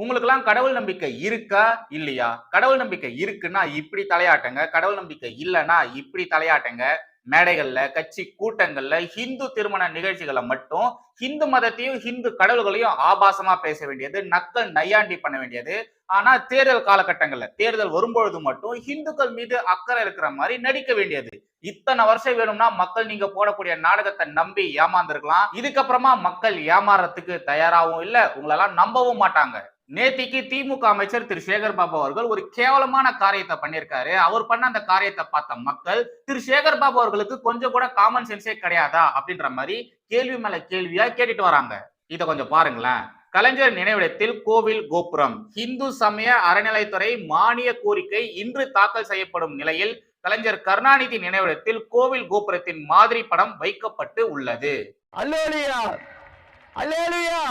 உங்களுக்கெல்லாம் கடவுள் நம்பிக்கை இருக்கா இல்லையா? கடவுள் நம்பிக்கை இருக்குன்னா இப்படி தலையாட்டுங்க. கடவுள் நம்பிக்கை இல்லைன்னா இப்படி தலையாட்டுங்க. மேடைகள்ல கட்சி கூட்டங்கள்ல ஹிந்து திருமண நிகழ்ச்சிகளை மட்டும் ஹிந்து மதத்தையும் ஹிந்து கடவுள்களையும் ஆபாசமா பேச வேண்டியது நக்கல் நையாண்டி பண்ண வேண்டியது. ஆனா தேர்தல் காலகட்டங்கள்ல தேர்தல் வரும்பொழுது மட்டும் ஹிந்துக்கள் மீது அக்கறை இருக்கிற மாதிரி நடிக்க வேண்டியது. இத்தனை வருஷம் வேணும்னா மக்கள் நீங்க போடக்கூடிய நாடகத்தை நம்பி ஏமாந்துருக்கலாம். இதுக்கப்புறமா மக்கள் ஏமாறுறதுக்கு தயாராகவும் இல்ல உங்களெல்லாம் நம்பவும் மாட்டாங்க. நேத்திக்கு திமுக அமைச்சர் திரு. சேகர் பாபு அவர்கள் ஒரு கேவலமான காரியத்தை பண்ணியிருக்காரு. அவர் பண்ண அந்த காரியத்தை பார்த்த மக்கள் திரு. சேகர் பாபு அவர்களுக்கு கொஞ்சம் கூட காமன் சென்ஸே கிடையாதா? அப்படின்ற மாதிரி கேள்வி மேல கேள்வியா கேட்டுட்டு வராங்க. இதை கொஞ்சம் பாருங்களேன். கலைஞர் நினைவிடத்தில் கோவில் கோபுரம் இந்து சமய அறநிலைத்துறை மானிய கோரிக்கை இன்று தாக்கல் செய்யப்படும் நிலையில் கலைஞர் கருணாநிதி நினைவிடத்தில் கோவில் கோபுரத்தின் மாதிரி படம் வைக்கப்பட்டு உள்ளது. அல்லேலியா! அல்லேலியா!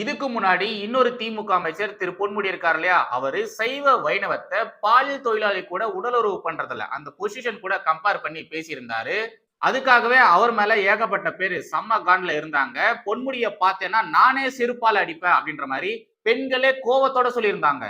இதுக்கு முன்னாடி இன்னொரு திமுக அமைச்சர் திரு பொன்முடி இருக்கார் இல்லையா? அவரு சைவ வைணவத்தை பாலியல் தொழிலாளி கூட உடலுறவு பண்றதில்ல. அந்த பொசிஷன் கூட கம்பேர் பண்ணி பேசியிருந்தாரு. அதுக்காகவே அவர் மேல ஏகப்பட்ட பேரு செம்ம கான்ல இருந்தாங்க. பொன்முடிய பார்த்தேன்னா நானே செருப்பால அடிப்பேன் அப்படின்ற மாதிரி பெண்களே கோவத்தோட சொல்லியிருந்தாங்க.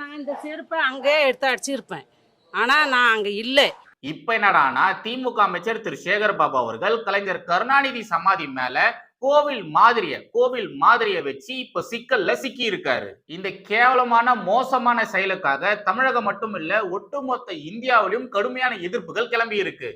நான் இந்த செருப்பை அங்கேயே எடுத்து அடிச்சிருப்பேன். ஆனால் நான் அங்கே இல்லை. இப்ப என்னடானா திமுக அமைச்சர் திரு சேகர் பாபு அவர்கள் கலைஞர் கருணாநிதி சமாதி மேல கோவில் மாதிரிய கோவில் மாதிரிய வச்சு இப்ப சிக்கல்ல சிக்கி இருக்காரு இந்த கேவலமான மோசமான செயலுக்காக தமிழகம் மட்டும் இல்ல ஒட்டுமொத்த இந்தியாவிலும் கடுமையான எதிர்ப்புகள் கிளம்பி இருக்கு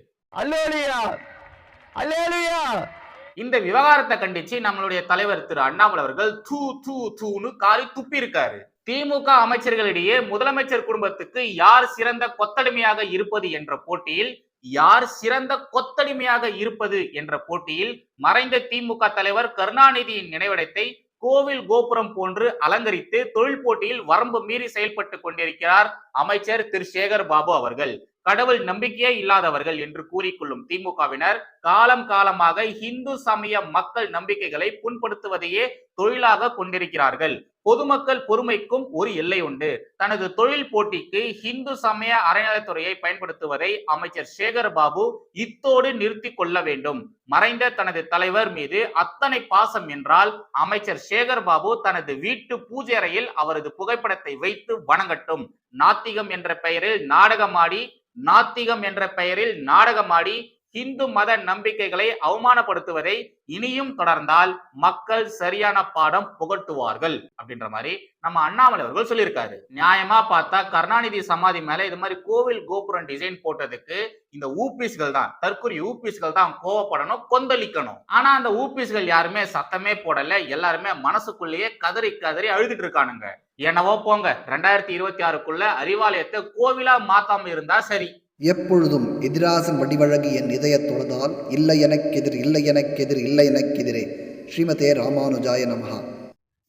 இந்த விவகாரத்தை கண்டிச்சு நம்மளுடைய தலைவர் திரு அண்ணாமலை அவர்கள் தூ தூ தூன்னு காரி துப்பி இருக்காரு திமுக அமைச்சர்களிடையே முதலமைச்சர் குடும்பத்துக்கு யார் சிறந்த கொத்தடிமையாக இருப்பது என்ற போட்டியில் யார் சிறந்த கொத்தடிமையாக இருப்பது என்ற போட்டியில் மறைந்த திமுக தலைவர் கருணாநிதியின் நினைவிடத்தை கோவில் கோபுரம் போன்று அலங்கரித்து தொழில் போட்டியில் வரம்பு மீறி செயல்பட்டு கொண்டிருக்கிறார் அமைச்சர் திரு சேகர் பாபு அவர்கள். கடவுள் நம்பிக்கையே இல்லாதவர்கள் என்று கூறிக்கொள்ளும் திமுகவினர் காலம் காலமாக இந்து சமய மக்கள் நம்பிக்கைகளை புண்படுத்துவதையே தொழிலாக கொண்டிருக்கிறார்கள். பொதுமக்கள் பொறுமைக்கும் ஒரு எல்லை உண்டு. தனது தொழில் போட்டிக்கு இந்து சமய அறநிலைத்துறையை பயன்படுத்துவதை அமைச்சர் சேகர் பாபு இத்தோடு நிறுத்தி கொள்ள வேண்டும். மறைந்த தனது தலைவர் மீது அத்தனை பாசம் என்றால் அமைச்சர் சேகர் பாபு தனது வீட்டு பூஜை அறையில் அவரது புகைப்படத்தை வைத்து வணங்கட்டும். நாத்திகம் என்ற பெயரில் நாடகமாடி நாத்திகம் என்ற பெயரில் நாடகமாடி இந்து மத நம்பிக்கைகளை அவமானப்படுத்துவதை இனியும் தொடர்ந்தால் மக்கள் சரியான பாடம் புகட்டுவார்கள் அப்படின்ற மாதிரி நம்ம அண்ணாமலை அவர்கள் சொல்லியிருக்காரு. நியாயமா பார்த்தா கருணாநிதி சமாதி மேல இது மாதிரி கோவில் கோபுரம் டிசைன் போட்டதுக்கு இந்த ஊபிஸ்கள் தான் தற்கொலை ஊபிஸ்கள் தான் கோவப்படணும் கொந்தளிக்கணும். ஆனா அந்த ஊபிஸ்கள் யாருமே சத்தமே போடல எல்லாருமே மனசுக்குள்ளேயே கதறி கதறி அழுதுட்டு இருக்கானுங்க. என்னவோ போங்க ரெண்டாயிரத்தி இருபத்தி ஆறுக்குள்ள அறிவாலயத்தை கோவிலா மாத்தாம இருந்தா சரி. எப்பொழுதும் எதிராசன் வடிவழகு என் இதயத் தொழுதால் இல்லை எனக்கெதிர் இல்லை எனக்கெதிர் இல்லை எனக்கெதிரே. ஸ்ரீமதே ராமானுஜாய நமஹா.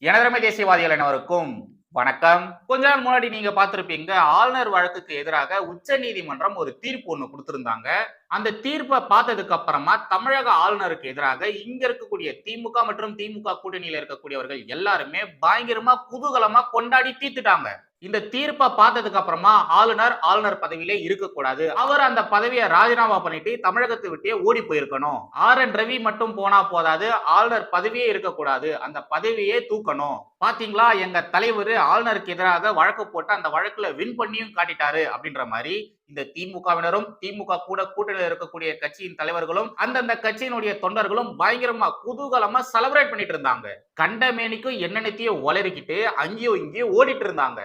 எனதரமை தேசியவாதிகள் அனைவருக்கும் வணக்கம். கொஞ்ச நாள் முன்னாடி நீங்க பார்த்திருப்பீங்க ஆளுநர் வழக்குக்கு எதிராக உச்ச நீதிமன்றம் ஒரு தீர்ப்பு ஒண்ணு கொடுத்திருந்தாங்க. அந்த தீர்ப்பை பார்த்ததுக்கு அப்புறமா தமிழக ஆளுநருக்கு எதிராக இங்க இருக்கக்கூடிய திமுக மற்றும் திமுக கூட்டணியில இருக்கக்கூடியவர்கள் எல்லாருமே பயங்கரமா குதூகலமா கொண்டாடி தீர்த்துட்டாங்க. இந்த தீர்ப்பை பார்த்ததுக்கு அப்புறமா ஆளுநர் ஆளுநர் பதவியிலே இருக்கக்கூடாது. அவர் அந்த பதவியை ராஜினாமா பண்ணிட்டு தமிழகத்தை விட்டே ஓடி போயிருக்கணும். ஆர். என். ரவி மட்டும் போனா போதாது ஆளுநர் பதவியே இருக்கக்கூடாது. அந்த பதவியே தூக்கணும். பாத்தீங்களா? எங்க தலைவர் ஆளுநருக்கு எதிராக வழக்கு போட்டு அந்த வழக்குல வின் பண்ணியும் காட்டிட்டாரு அப்படின்ற மாதிரி இந்த திமுகவினரும் திமுக கூட கூட்டணியில் இருக்கக்கூடிய கட்சியின் தலைவர்களும் அந்தந்த கட்சியினுடைய தொண்டர்களும் பயங்கரமா குதூகலமா செலிப்ரேட் பண்ணிட்டு இருந்தாங்க. கண்டமேனிக்கும் என்னென்னத்தையும் ஒளரிக்கிட்டு அங்கேயும் இங்கேயும் ஓடிட்டு இருந்தாங்க.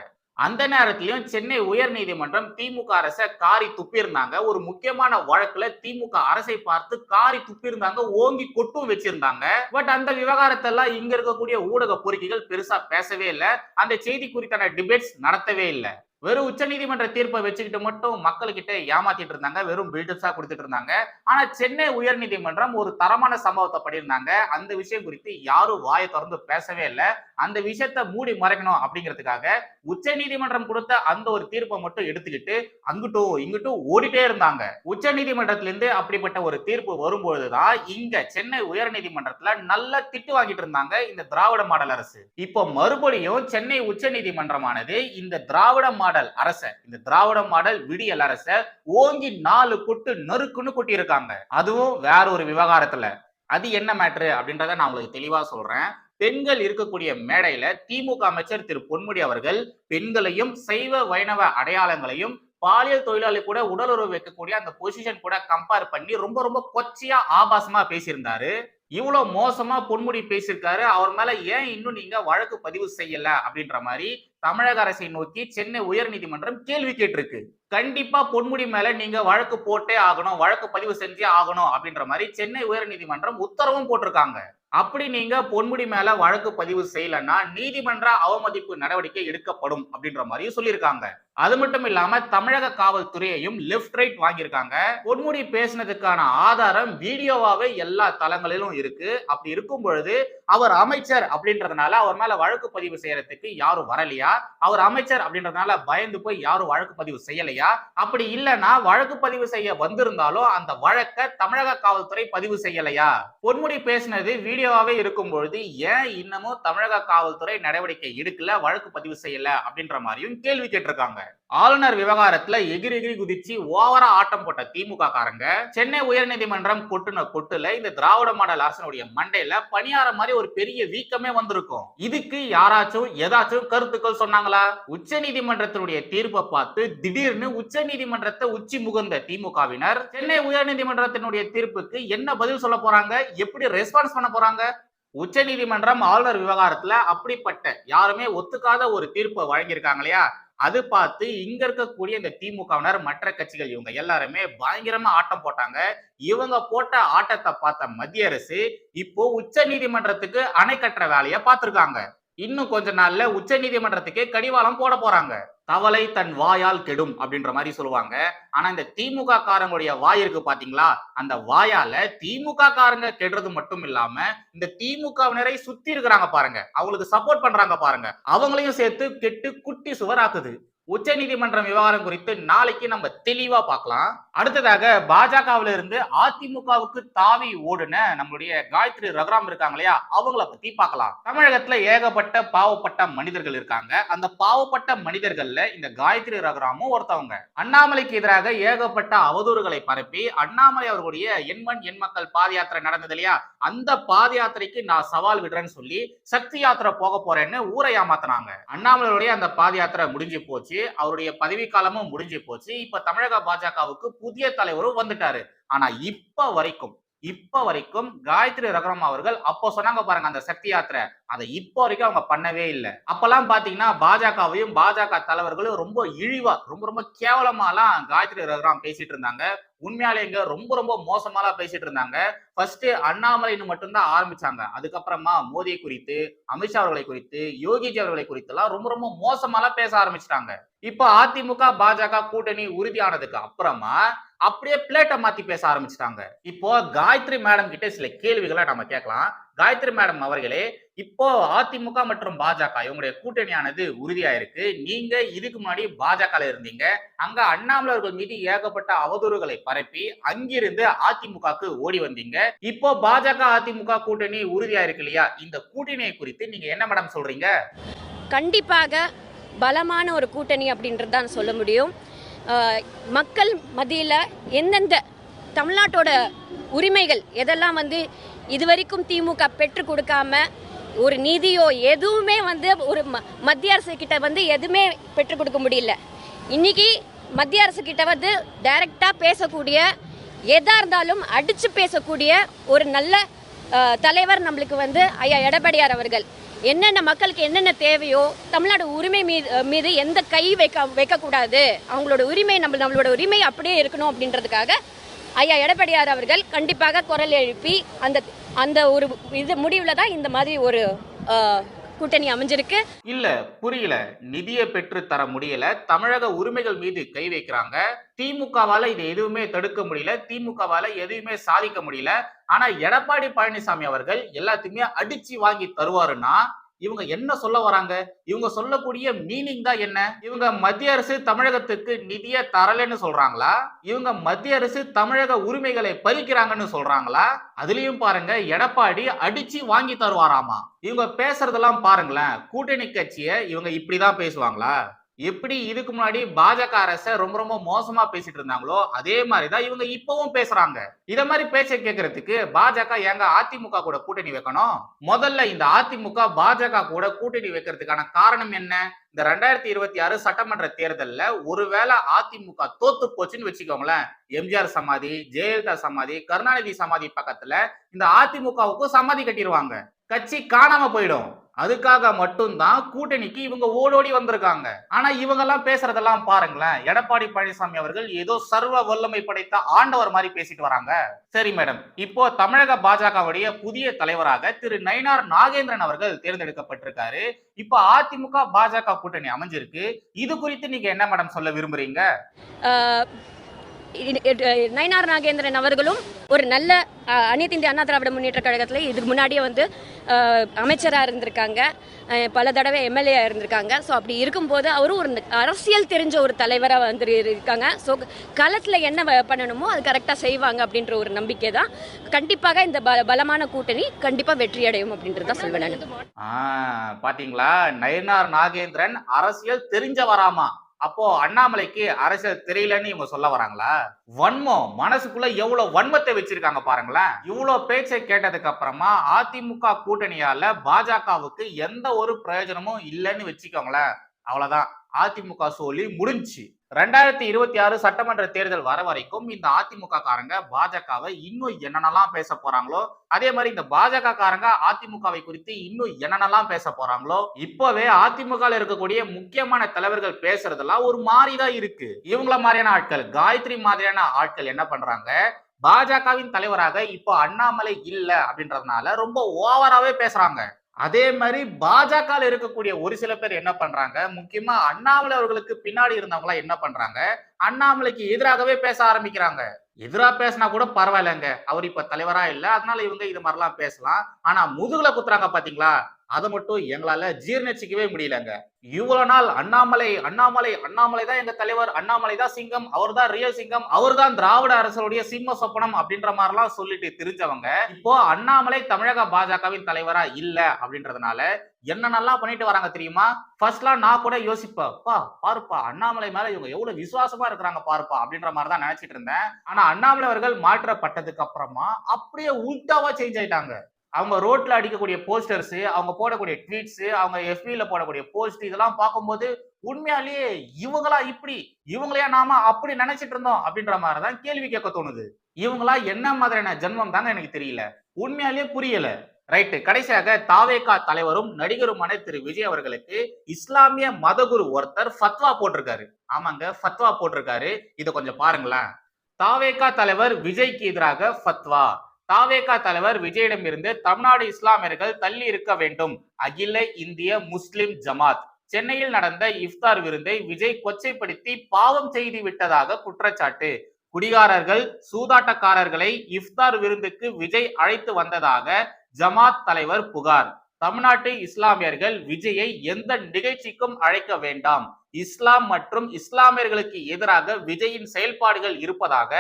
அந்த நேரத்திலையும் சென்னை உயர் நீதிமன்றம் திமுக அரசை காரி துப்பியிருந்தாங்க. ஒரு முக்கியமான வழக்குல திமுக அரசை பார்த்து காரி துப்பியிருந்தாங்க ஓங்கி கொட்டும் வச்சிருந்தாங்க. பட் அந்த விவகாரத்தெல்லாம் இங்க இருக்கக்கூடிய ஊடக பொறுக்கிகள் பெருசா பேசவே இல்லை. அந்த செய்தி குறித்தான டிபேட்ஸ் நடத்தவே இல்லை. வெறும் உச்சநீதிமன்ற தீர்ப்பை வச்சுக்கிட்டு மட்டும் மக்கள்கிட்ட ஏமாத்திட்டு இருந்தாங்க வெறும் பில்டப்ஸா கொடுத்துட்டு இருந்தாங்க. ஆனா சென்னை உயர்நீதிமன்றம் ஒரு தரமான சம்பவத்தை படியிருந்தாங்க அந்த விஷயம் குறித்து யாரும் வாயை திறந்து பேசவே இல்லை. அந்த விஷயத்த மூடி மறைக்கணும் அப்படிங்கிறதுக்காக உச்ச நீதிமன்றம் கொடுத்த அந்த ஒரு தீர்ப்பை மட்டும் எடுத்துக்கிட்டு அங்கிட்டும் இங்கிட்டும் ஓடிட்டே இருந்தாங்க. உச்ச நீதிமன்றத்திலிருந்து அப்படிப்பட்ட ஒரு தீர்ப்பு வரும்பொழுதுதான் இங்க சென்னை உயர் நீதிமன்றத்துல நல்ல திட்டு வாங்கிட்டு இருந்தாங்க இந்த திராவிட மாடல் அரசு. இப்போ மறுபடியும் சென்னை உச்ச நீதிமன்றமானது இந்த திராவிட மாடல் அரச இந்த திராவிட மாடல் விடியல் அரச ஓங்கி நாலு கொட்டு நறுக்குன்னு கொட்டி இருக்காங்க அதுவும் வேற ஒரு விவகாரத்துல. அது என்ன மேட்ரு அப்படின்றத நான் உங்களுக்கு தெளிவா சொல்றேன். பெண்கள் இருக்கக்கூடிய மேடையில திமுக அமைச்சர் திரு பொன்முடி அவர்கள் பெண்களையும் சைவ வைணவ அடையாளங்களையும் பாலியல் தொழிலாளி கூட உடலுறவு வைக்கக்கூடிய அந்த பொசிஷன் கூட கம்பேர் பண்ணி ரொம்ப ரொம்ப கொச்சையா ஆபாசமா பேசியிருந்தாரு. இவ்வளவு மோசமா பொன்முடி பேசியிருக்காரு. அவர் மேல ஏன் இன்னும் நீங்க வழக்கு பதிவு செய்யல அப்படின்ற மாதிரி தமிழக அரசை நோக்கி சென்னை உயர்நீதிமன்றம் கேள்வி கேட்டிருக்கு. கண்டிப்பா பொன்முடி மேல நீங்க வழக்கு போட்டே ஆகணும் வழக்கு பதிவு செஞ்சே ஆகணும் அப்படின்ற மாதிரி சென்னை உயர்நீதிமன்றம் உத்தரவும் போட்டிருக்காங்க. அப்படி நீங்க பொன்முடி மேல வழக்கு பதிவு செய்யலன்னா நீதிமன்ற அவமதிப்பு நடவடிக்கை எடுக்கப்படும் அப்படின்ற மாதிரியும் சொல்லியிருக்காங்க. அது மட்டும் இல்லாம தமிழக காவல்துறையையும் லெஃப்ட் ரைட் வாங்கியிருக்காங்க. பொன்முடி பேசினதுக்கான ஆதாரம் வீடியோவாவே எல்லா தளங்களிலும் இருக்கு. அப்படி இருக்கும் பொழுது அவர் அமைச்சர் அப்படின்றதுனால அவர் மேல வழக்கு பதிவு செய்யறதுக்கு யாரும் வரலையா? அவர் அமைச்சர் அப்படின்றதுனால பயந்து போய் யாரும் வழக்கு பதிவு செய்யலையா? அப்படி இல்லைன்னா வழக்கு பதிவு செய்ய வந்திருந்தாலும் அந்த வழக்க தமிழக காவல்துறை பதிவு செய்யலையா? பொன்முடி பேசினது வீடியோவாவே இருக்கும் பொழுது ஏன் இன்னமும் தமிழக காவல்துறை நடவடிக்கை எடுக்கல வழக்கு பதிவு செய்யல அப்படின்ற மாதிரியும் கேள்வி கேட்டிருக்காங்க. ஆளுநர் விவகாரத்துல எகிரி எகிரி குதிச்சு ஓவரா ஆட்டம் போட்ட திமுக காரங்க சென்னை உயர்நீதிமன்றம் கொட்டுன கொட்டுல இந்த திராவிட மாடல் அரசனுடைய மண்டையில பணியார மாதிரி ஒரு பெரிய வீக்கமே வந்திருக்கும். இதுக்கு யாராச்சும் ஏதாச்சும் கருத்துக்கள் சொன்னாங்களா? உச்ச நீதிமன்றத்தினுடைய தீர்ப்பை பார்த்து திடீர்னு உச்ச நீதிமன்றத்தை உச்சி முகந்த திமுகவினர் சென்னை உயர்நீதிமன்றத்தினுடைய தீர்ப்புக்கு என்ன பதில் சொல்ல போறாங்க? எப்படி ரெஸ்பான்ஸ் பண்ண போறாங்க? உச்ச நீதிமன்றம் ஆளுநர் விவகாரத்துல அப்படிப்பட்ட யாருமே ஒத்துக்காத ஒரு தீர்ப்பை வழங்கியிருக்காங்க இல்லையா? அது பார்த்து இங்க இருக்கக்கூடிய இந்த திமுகவினர் மற்ற கட்சிகள் இவங்க எல்லாருமே பயங்கரமா ஆட்டம் போட்டாங்க. இவங்க போட்ட ஆட்டத்தை பார்த்த மத்திய அரசு இப்போ உச்ச நீதிமன்றத்துக்கு அணை கட்டுற வேலையை பார்த்திருக்காங்க. இன்னும் கொஞ்ச நாள்ல உச்ச நீதிமன்றத்துக்கே கடிவாளம் போட போறாங்க. தவளை தன் வாயால் கெடும் அப்படின்ற மாதிரி சொல்லுவாங்க. ஆனா இந்த திமுக காரங்களுடைய வாய் இருக்கு பாத்தீங்களா? அந்த வாயால திமுக காரங்க கெடுறது மட்டும் இல்லாம இந்த திமுகவினரை சுத்தி இருக்கிறாங்க பாருங்க. அவங்களுக்கு சப்போர்ட் பண்றாங்க பாருங்க. அவங்களையும் சேர்த்து கெட்டு குட்டி சுவராக்குது. உச்ச நீதிமன்றம் விவகாரம் குறித்து நாளைக்கு நம்ம தெளிவா பார்க்கலாம். அடுத்ததாக பாஜகவுல இருந்து அதிமுகவுக்கு தாவி ஓடுன நம்மளுடைய காயத்ரி ரகுராம் இருக்காங்க இல்லையா? அவங்கள பத்தி பார்க்கலாம். தமிழகத்துல ஏகப்பட்ட பாவப்பட்ட மனிதர்கள் இருக்காங்க. அந்த பாவப்பட்ட மனிதர்கள்ல இந்த காயத்ரி ரகுராமும் ஒருத்தவங்க. அண்ணாமலைக்கு எதிராக ஏகப்பட்ட அவதூறுகளை பரப்பி அண்ணாமலை அவர்களுடைய எண்மண் எண் மக்கள் பாத யாத்திரை நடந்தது இல்லையா? அந்த பாத யாத்திரைக்கு நான் சவால் விடுறேன்னு சொல்லி சக்தி யாத்திரை போக போறேன்னு ஊரை ஏமாத்தினாங்க. அண்ணாமலையுடைய அந்த பாத யாத்திரை முடிஞ்சு போச்சு. அவருடைய பதவி காலமும் முடிஞ்சு போச்சு. இப்ப தமிழக பாஜகவுக்கு புதிய தலைவரும் வந்துட்டாரு. ஆனா இப்ப வரைக்கும் இப்ப வரைக்கும் காயத்ரி ரகுரம் அவர்கள் அப்போ சொன்னாங்க பாருங்க அந்த சக்தி யாத்திரை. அதை இப்போ வரைக்கும் அவங்க பண்ணவே இல்லை. அப்பெல்லாம் பாத்தீங்கன்னா பாஜகவையும் பாஜக தலைவர்களும் ரொம்ப இழிவா ரொம்ப ரொம்ப கேவலமாலாம் காயத்ரி ரகுராம் பேசிட்டு இருந்தாங்க. உண்மையாலேங்க ரொம்ப ரொம்ப மோசமாலாம் பேசிட்டு இருந்தாங்க. ஃபர்ஸ்ட் அண்ணாமலைன்னு மட்டும்தான் ஆரம்பிச்சாங்க. அதுக்கப்புறமா மோடியை குறித்து அமித்ஷா அவர்களை குறித்து யோகிஜி அவர்களை குறித்து எல்லாம் ரொம்ப ரொம்ப மோசமாலாம் பேச ஆரம்பிச்சிட்டாங்க. இப்போ அதிமுக பாஜக கூட்டணி உறுதியானதுக்கு அப்புறமா அப்படியே பிளேட்டை மாத்தி பேச ஆரம்பிச்சிட்டாங்க. இப்போ காயத்ரி மேடம் கிட்ட சில கேள்விகளை நம்ம கேட்கலாம். காயத்ரி மேடம் அவர்களே இப்போ அதிமுக மற்றும் பாஜக இவங்களுடைய கூட்டணியானது உறுதியா இருக்கு நீங்க இதுக்கு முன்னாடி பாஜக இருந்தீங்க. அங்க அண்ணாமலர்கள் மீது ஏகப்பட்ட அவதூறுகளை பரப்பி அங்கிருந்து அதிமுகக்கு ஓடி வந்தீங்க. இப்போ பாஜக அதிமுக கூட்டணி உறுதியா இருக்கு இல்லையா? இந்த கூட்டணியை குறித்து நீங்க என்ன மேடம் சொல்றீங்க? கண்டிப்பாக பலமான ஒரு கூட்டணி அப்படின்றது தான் சொல்ல முடியும். மக்கள் மத்தியில் எந்தெந்த தமிழ்நாட்டோட உரிமைகள் எதெல்லாம் வந்து இதுவரைக்கும் திமுக பெற்று கொடுக்காம ஒரு நிதியோ எதுவுமே வந்து ஒரு ம- மத்திய அரசு கிட்ட வந்து எதுவுமே பெற்றுக் கொடுக்க முடியல. இன்னைக்கு மத்திய அரசு கிட்ட வந்து டைரக்டாக பேசக்கூடிய எதா இருந்தாலும் அடிச்சு பேசக்கூடிய ஒரு நல்ல தலைவர் நம்மளுக்கு வந்து ஐயா எடப்பாடியார் அவர்கள். என்னென்ன மக்களுக்கு என்னென்ன தேவையோ தமிழ்நாடு உரிமை மீது மீது எந்த கை வைக்க வைக்கக்கூடாது. அவங்களோட உரிமை நம்ம நம்மளோட உரிமை அப்படியே இருக்கணும் அப்படின்றதுக்காக ஐயா எடப்பாடியார் அவர்கள் கண்டிப்பாக குரல் எழுப்பி அந்த அந்த ஒரு இது முடிவில் தான் இந்த மாதிரி ஒரு கூட்டணி அமைஞ்சிருக்கு. இல்ல புரியல. நிதியை பெற்று தர முடியல. தமிழக உரிமைகள் மீது கை வைக்கிறாங்க. திமுகவால இது எதுவுமே தடுக்க முடியல. திமுகவால எதுவுமே சாதிக்க முடியல. ஆனா எடப்பாடி பழனிசாமி அவர்கள் எல்லாத்தையுமே அடிச்சு வாங்கி தருவாருன்னா இவங்க என்ன சொல்ல வராங்க? இவங்க சொல்லக்கூடிய மீனிங் தான் என்ன? இவங்க மத்திய அரசு தமிழகத்துக்கு நிதியை தரலைன்னு சொல்றாங்களா? இவங்க மத்திய அரசு தமிழக உரிமைகளை பறிக்கிறாங்கன்னு சொல்றாங்களா? அதுலயும் பாருங்க எடப்பாடி அடிச்சு வாங்கி தருவாராமா? இவங்க பேசுறதெல்லாம் பாருங்களேன் கூட்டணி கட்சியை இவங்க இப்படிதான் பேசுவாங்களா? எப்படி இதுக்கு முன்னாடி பாஜக அரச ரொம்ப ரொம்ப மோசமா பேசிட்டு இருந்தாங்களோ அதே மாதிரிதான் இவங்க இப்பவும் பேசுறாங்க. இத மாதிரி பேச்சை கேட்கறதுக்கு பாஜக ஏங்க அதிமுக கூட கூட்டணி வைக்கணும்? முதல்ல இந்த அதிமுக பாஜக கூட கூட்டணி வைக்கிறதுக்கான காரணம் என்ன? இந்த ரெண்டாயிரத்தி இருபத்தி ஆறு சட்டமன்ற தேர்தல்ல ஒருவேளை அதிமுக தோத்து போச்சுன்னு வச்சுக்கோங்களேன். எம்ஜிஆர் சமாதி ஜெயலலிதா சமாதி கருணாநிதி சமாதி பக்கத்துல இந்த அதிமுகவுக்கும் சமாதி கட்டிடுவாங்க கட்சி காணாம போயிடும். அதுக்காக மட்டும்தான் கூட்டணிக்கு இவங்க ஓடோடி வந்திருக்காங்க. ஆனா இவங்க எல்லாம் பேசுறதெல்லாம் பாருங்களேன். எடப்பாடி பழனிசாமி அவர்கள் ஏதோ சர்வ வல்லமை படைத்த ஆண்டவர் மாதிரி பேசிட்டு வராங்க. சரி மேடம். இப்போ தமிழக பாஜகவுடைய புதிய தலைவராக திரு நயினார் நாகேந்திரன் அவர்கள் தேர்ந்தெடுக்கப்பட்டிருக்காரு. இப்போ அதிமுக பாஜக கூட்டணி அமைஞ்சிருக்கு. இது குறித்து நீங்க என்ன மேடம் சொல்ல விரும்புறீங்க? நயனார் நாகேந்திரன் அவர்களும் ஒரு நல்ல அனைத்து இந்திய அண்ணா திராவிட முன்னேற்ற கழகத்தில் இதுக்கு முன்னாடியே வந்து அமைச்சராக இருந்திருக்காங்க. பல தடவை எம்எல்ஏ இருந்திருக்காங்க. ஸோ அப்படி இருக்கும்போது அவரும் ஒரு அரசியல் தெரிஞ்ச ஒரு தலைவராக வந்து இருக்காங்க. ஸோ களத்தில் என்ன பண்ணணுமோ அது கரெக்டாக செய்வாங்க அப்படின்ற ஒரு நம்பிக்கை தான். கண்டிப்பாக இந்த ப பலமான கூட்டணி கண்டிப்பாக வெற்றி அடையும் அப்படின்றத சொல்வேன் நான். பார்த்தீங்களா பாத்தீங்களா? நயனார் நாகேந்திரன் அரசியல் தெரிஞ்சவராமா? அப்போ அண்ணாமலைக்கு அரசியல் தெரியலன்னு இவங்க சொல்ல வராங்களா? வன்மம். மனசுக்குள்ள எவ்வளவு வன்மத்தை வச்சிருக்காங்க பாருங்களேன். இவ்வளவு பேச்சை கேட்டதுக்கு அப்புறமா அதிமுக கூட்டணியால பாஜகவுக்கு எந்த ஒரு பிரயோஜனமும் இல்லைன்னு வச்சுக்கோங்களேன். அவ்வளவுதான். அதிமுக சொல்லி முடிஞ்சுச்சு. ரெண்டாயிரத்தி இருபத்தி ஆறு சட்டமன்ற தேர்தல் வர வரைக்கும் இந்த அதிமுக காரங்க பாஜகவை இன்னும் என்னென்னலாம் பேச போறாங்களோ அதே மாதிரி இந்த பாஜக காரங்க அதிமுகவை குறித்து இன்னும் என்னென்னலாம் பேச போறாங்களோ இப்பவே அதிமுக இருக்கக்கூடிய முக்கியமான தலைவர்கள் பேசுறதெல்லாம் ஒரு மாதிரிதான் இருக்கு. இவங்கள மாதிரியான ஆட்கள் காயத்ரி மாதிரியான ஆட்கள் என்ன பண்றாங்க? பாஜகவின் தலைவராக இப்போ அண்ணாமலை இல்லை அப்படின்றதுனால ரொம்ப ஓவராகவே பேசுறாங்க. அதே மாதிரி பாஜக இருக்கக்கூடிய ஒரு சில பேர் என்ன பண்றாங்க? முக்கியமா அண்ணாமலை அவர்களுக்கு பின்னாடி இருந்தவங்க என்ன பண்றாங்க? அண்ணாமலைக்கு எதிராகவே பேச ஆரம்பிக்கிறாங்க. எதிரா பேசினா கூட பரவாயில்லைங்க. அவர் இப்ப தலைவரா இல்ல. அதனால இவங்க இது மாதிரிலாம் பேசலாம். ஆனா முதுகுல குத்துறாங்க பாத்தீங்களா? அதை மட்டும் எங்களால ஜீர்ணிச்சிக்கவே முடியலங்க. இவ்வளவு நாள் அண்ணாமலை அண்ணாமலை அண்ணாமலை தான் எங்க தலைவர் அண்ணாமலை தான் சிங்கம் அவர் தான் ரியல் சிங்கம் அவர் தான் திராவிட அரசுடைய சிம்ம சொப்பனம் அப்படின்ற மாதிரிலாம் சொல்லிட்டு தெரிஞ்சவங்க இப்போ அண்ணாமலை தமிழக பாஜகவின் தலைவரா இல்ல அப்படின்றதுனால என்னென்னலாம் பண்ணிட்டு வராங்க தெரியுமா? ஃபர்ஸ்ட்லாம் நான் கூட யோசிப்பேன் பா பாருப்பா அண்ணாமலை மேல இவங்க எவ்வளவு விசுவாசமா இருக்கிறாங்க பாருப்பா அப்படின்ற மாதிரி தான் நினைச்சிட்டு இருந்தேன். ஆனா அண்ணாமலை அவர்கள் மாற்றப்பட்டதுக்கு அப்புறமா அப்படியே உல்டாவா சேஞ்ச் ஆயிட்டாங்க. அவங்க ரோட்ல அடிக்கக்கூடிய போஸ்டர்ஸ் அவங்க போடக்கூடிய ட்வீட்ஸ் அவங்க எஃபியில போடக்கூடிய போஸ்ட் இதெல்லாம் பார்க்கும்போது உண்மையாலேயே இவங்களா இப்படி இவங்களையா நாம அப்படி நினைச்சிட்டு இருந்தோம் அப்படின்ற மாதிரி தான் கேள்வி கேட்க தோணுது. இவங்களா என்ன மாதிரியான ஜென்மம் தாங்க எனக்கு தெரியல. உண்மையாலேயே புரியல. ரைட்டு. கடைசியாக தாவேகா தலைவரும் நடிகருமான திரு விஜய் அவர்களுக்கு இஸ்லாமிய மதகுரு ஒருத்தர் ஃபத்வா போட்டிருக்காரு. ஆமாங்க ஃபத்வா போட்டிருக்காரு. இதை கொஞ்சம் பாருங்களேன். தாவேகா தலைவர் விஜய்க்கு எதிராக ஃபத்வா. தாவேகா தலைவர் விஜயிடம் இருந்து தமிழ்நாடு இஸ்லாமியர்கள் தள்ளி இருக்க வேண்டும். அகில இந்திய முஸ்லிம் ஜமாத். சென்னையில் நடந்த இஃப்தார் விருந்தை விஜய் கொச்சைப்படுத்தி பாவம் செய்து விட்டதாக குற்றச்சாட்டு. குடிகாரர்கள் சூதாட்டக்காரர்களை இஃப்தார் விருந்துக்கு விஜய் அழைத்து வந்ததாக ஜமாத் தலைவர் புகார். தமிழ்நாட்டு இஸ்லாமியர்கள் விஜயை எந்த நிகழ்ச்சிக்கும் அழைக்க வேண்டாம். இஸ்லாம் மற்றும் இஸ்லாமியர்களுக்கு எதிராக விஜயின் செயல்பாடுகள் இருப்பதாக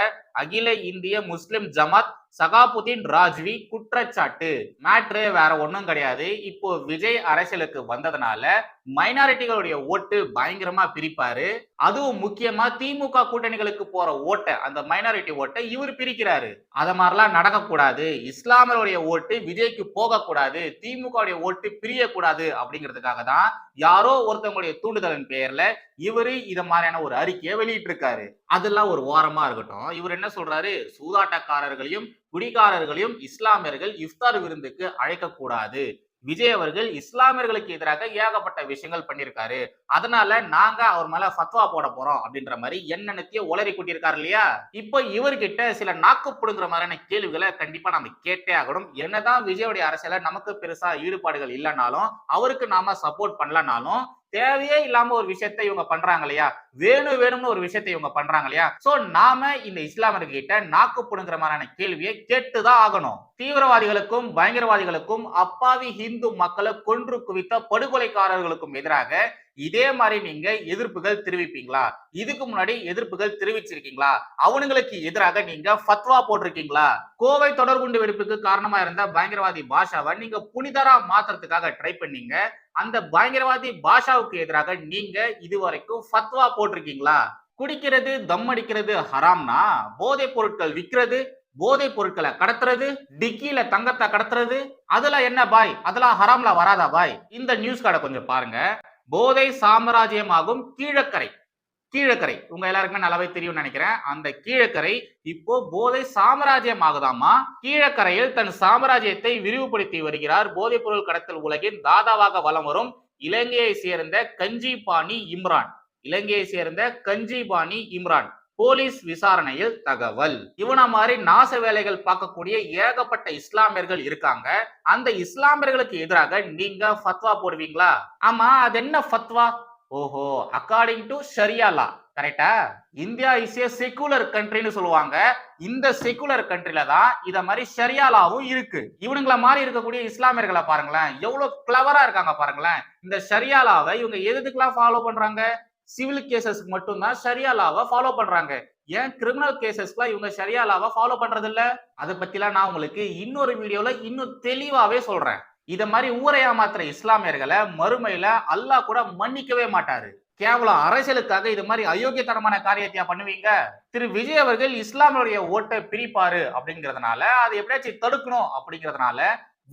அகில இந்திய முஸ்லிம் ஜமாத் சகாபுதீன் ராஜ்வி குற்றச்சாட்டு. மேட்ரு வேற ஒன்றும் கிடையாது. இப்போ விஜய் அரசியலுக்கு வந்ததுனால மைனாரிட்டிகளுடைய ஓட்டு பயங்கரமா பிரிப்பாரு. அதுவும் முக்கியமா திமுக கூட்டணிகளுக்கு போற ஓட்டை அந்த மைனாரிட்டி ஓட்டை இவர் பிரிக்கிறாரு. அத மாதிரிலாம் நடக்கக்கூடாது. இஸ்லாமியருடைய ஓட்டு விஜய்க்கு போகக்கூடாது. திமுக ஓட்டு பிரியக்கூடாது அப்படிங்கிறதுக்காக தான் யாரோ ஒருத்தவங்களுடைய தூண்டுதலின் பெயர்ல இவரு இத மாதிரியான ஒரு அறிக்கையை வெளியிட்டு இருக்காரு அதெல்லாம் ஒரு ஓரமா இருக்கட்டும். இவர் என்ன சொல்றாரு? சூதாட்டக்காரர்களையும் குடிகாரர்களையும் இஸ்லாமியர்கள் இஃப்தார் விருந்துக்கு அழைக்க கூடாது விஜய் அவர்கள் இஸ்லாமியர்களுக்கு எதிராக ஏகப்பட்ட விஷயங்கள் பண்ணியிருக்காரு. அதனால நாங்க அவர் மேல ஃபத்வா போட போறோம் அப்படின்ற மாதிரி என்னென்னத்தையோ உளறி கூட்டியிருக்காரு இல்லையா? இப்போ இவர்கிட்ட சில நாக்கு புடுங்குற மாதிரியான கேள்விகளை கண்டிப்பா நம்ம கேட்டே ஆகணும். என்னதான் விஜயோடைய அரசியல நமக்கு பெருசா ஈடுபாடுகள் இல்லைனாலும் அவருக்கு நாம சப்போர்ட் பண்ணலனாலும் தேவையே இல்லாம ஒரு விஷயத்தை இவங்க பண்றாங்க இல்லையா? வேணும் வேணும்னு ஒரு விஷயத்தை இவங்க பண்றாங்க இல்லையா? சோ நாம இந்த இஸ்லாமர்கிட்ட நாக்கு புடுங்குற மாதிரியான கேள்வியை கேட்டுதான் ஆகணும். தீவிரவாதிகளுக்கும் பயங்கரவாதிகளுக்கும் அப்பாவி ஹிந்து மக்களை கொன்று குவித்த படுகொலைக்காரர்களுக்கும் எதிராக இதே மாதிரி நீங்க எதிர்ப்புகள் தெரிவிப்பீங்களா? இதுக்கு முன்னாடி எதிர்ப்புகள் தெரிவிச்சிருக்கீங்களா? அவனுங்களுக்கு எதிராக நீங்க ஃபத்வா போட்டிருக்கீங்களா? கோவை தொடர்குண்டு வெடிப்புக்கு காரணமா இருந்த பயங்கரவாதி பாஷாவை நீங்க புனிதரா மாத்துறதுக்காக ட்ரை பண்ணீங்க. அந்த பயங்கரவாதி பாஷாவுக்கு எதிராக நீங்க இதுவரைக்கும் ஃபத்வா போட்டிருக்கீங்களா? குடிக்கிறது தம் அடிக்கிறது ஹராம்னா? போதைப் பொருட்கள் விற்கிறது போதைப் பொருட்களை கடத்துறது டிக்கில தங்கத்தை கடத்துறது அதுல என்ன பாய்? அதெல்லாம் ஹராம்ல வராதா பாய்? இந்த நியூஸ் கார்டை கொஞ்சம் பாருங்க. போதை சாம்ராஜ்யமாகும் கீழக்கரை. கீழக்கரை. உங்க எல்லாருக்குமே நல்லாவே தெரியும்னு நினைக்கிறேன். அந்த கீழக்கரை இப்போ போதை சாம்ராஜ்யம் ஆகுதாமா கீழக்கரையில் தன் சாம்ராஜ்யத்தை விரிவுபடுத்தி வருகிறார். போதைப் பொருள் கடத்தல் உலகின் தாதாவாக வலம் வரும் இலங்கையை சேர்ந்த கஞ்சிபாணி இம்ரான். இலங்கையை சேர்ந்த கஞ்சிபாணி இம்ரான். போலீஸ் விசாரணையில் தகவல். இவன மாதிரி நாச வேலைகள் பார்க்கக்கூடிய ஏகப்பட்ட இஸ்லாமியர்கள் இருக்காங்க. அந்த இஸ்லாமியர்களுக்கு எதிராக நீங்க ஃபத்வா போடுவீங்களா? ஆமா அது என்ன ஃபத்வா? ஓஹோ according to sharia law correct India is a secular கண்ட்ரின்னு சொல்லுவாங்க. இந்த செக்குலர் கண்ட்ரில தான் இத மாதிரி ஷரியாலாவும் இருக்கு. இவனுங்கள மாதிரி இருக்கக்கூடிய இஸ்லாமியர்களை பாருங்களேன். எவ்வளவு கிளவரா இருக்காங்க பாருங்களேன். இந்த ஷரியாலாவை இவங்க எதுக்கெல்லாம் ஃபாலோ பண்றாங்க? சிவில் கேசஸ்க்கு மட்டும்தான் ஷரியா லாவை ஃபாலோ பண்றாங்க. ஏன் கிரிமினல் கேசஸ்க்குலாம் இவங்க ஷரியா லாவை ஃபாலோ பண்றது இல்ல அதை பத்திலாம் நான் உங்களுக்கு இன்னொரு வீடியோல இன்னும் தெளிவாவே சொல்றேன். இத மாதிரி ஊரை ஏமாத்துற இஸ்லாமியர்களை மறுமையில அல்லாஹ் கூட மன்னிக்கவே மாட்டாரு. கேவலம் அரசியலுக்காக இது மாதிரி அயோக்கியத்தனமான காரியத்தையா பண்ணுவீங்க? திரு விஜய் அவர்கள் இஸ்லாமியுடைய ஓட்டை பிரிப்பாரு அப்படிங்கறதுனால அதை எப்படியாச்சும் தடுக்கணும் அப்படிங்கறதுனால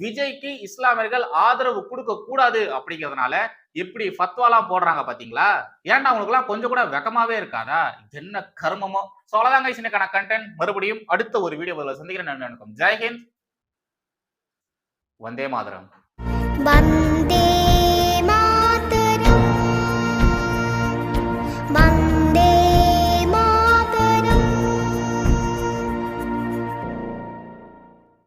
விஜய்க்கு இஸ்லாமியர்கள் ஆதரவு கொடுக்க கூடாது அப்படிங்கறதுனால இப்படி ஃபத்வாலாம் போடுறாங்க பாத்தீங்களா? ஏன்னா அவங்களுக்குலாம் கொஞ்சம் கூட வெக்கமாவே இருக்காதா? என்ன கர்மமோ? ஸோ அவ்வளோதாங்க கண்டென்ட் மறுபடியும் அடுத்த ஒரு வீடியோ வீடியோவில் சந்திக்கிறேன். நினைக்கும். ஜெய்ஹிந்த் வந்தே மாதரம். வந்தே